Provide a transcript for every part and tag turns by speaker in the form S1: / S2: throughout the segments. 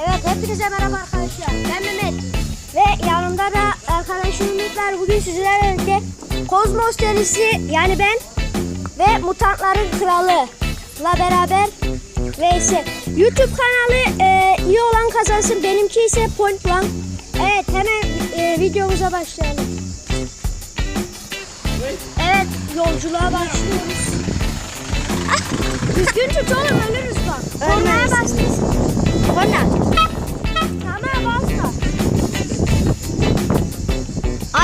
S1: Evet hepinize merhaba arkadaşlar. Ben Mehmet. Ve yanımda da arkadaşım Ümit var. Bugün sizlerle birlikte Kozmos serisi yani ben ve Mutantların Kralı la beraber vs. YouTube kanalı e, iyi olan kazansın. Benimki ise Point Blank. Evet hemen e, videomuza başlayalım. Evet yolculuğa başlıyoruz. Ah, Düzgün tut oğlum ölürüz bak. Kornaya bastıyız.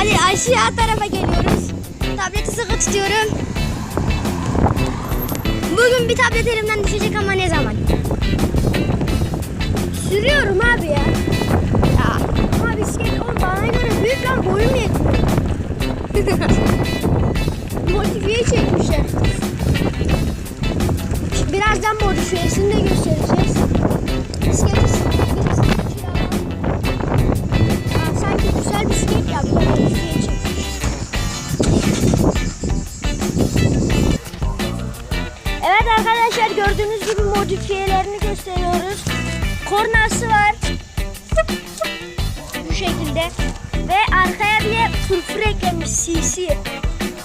S1: Ali aşağı tarafa geliyoruz. Tableti sıkı tutuyorum. Bugün bir tablet elimden düşecek ama ne zaman? Sürüyorum abi ya. Ya. Ama bisiklet oğlum bana göre büyük lan boyum yetmiyor. Modifiye çekmişler. Birazdan modifiyesini de arkadaşlar gördüğünüz gibi modifiyelerini gösteriyoruz. Kornası var. Bu şekilde. Ve arkaya bir de fırfır eklemiş CC.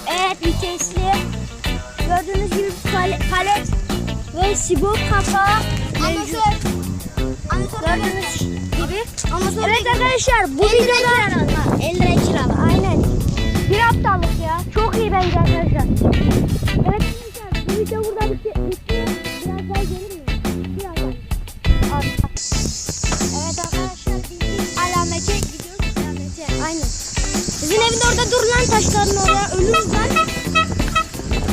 S1: Evet vitesli. Gördüğünüz gibi palet, palet ve sibop kapağı mevcut. Gördüğünüz gibi. evet arkadaşlar bu videoda 50 lira kiralı. Aynen. Bir haftalık ya. Çok Bizim evin orada dur lan taşların orada. Ölürüz lan.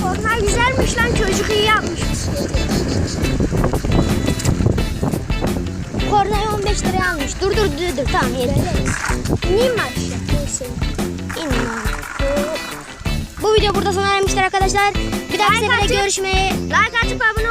S1: Korna güzelmiş lan çocuk iyi yapmış. Kornayı 15 liraya almış. Dur dur dur dur tamam yeter. İneyim mi aşağı? Neyse. İneyim abi. Bu video burada sona ermiştir arkadaşlar. Bir dahaki sefere görüşmeyi, like atıp abone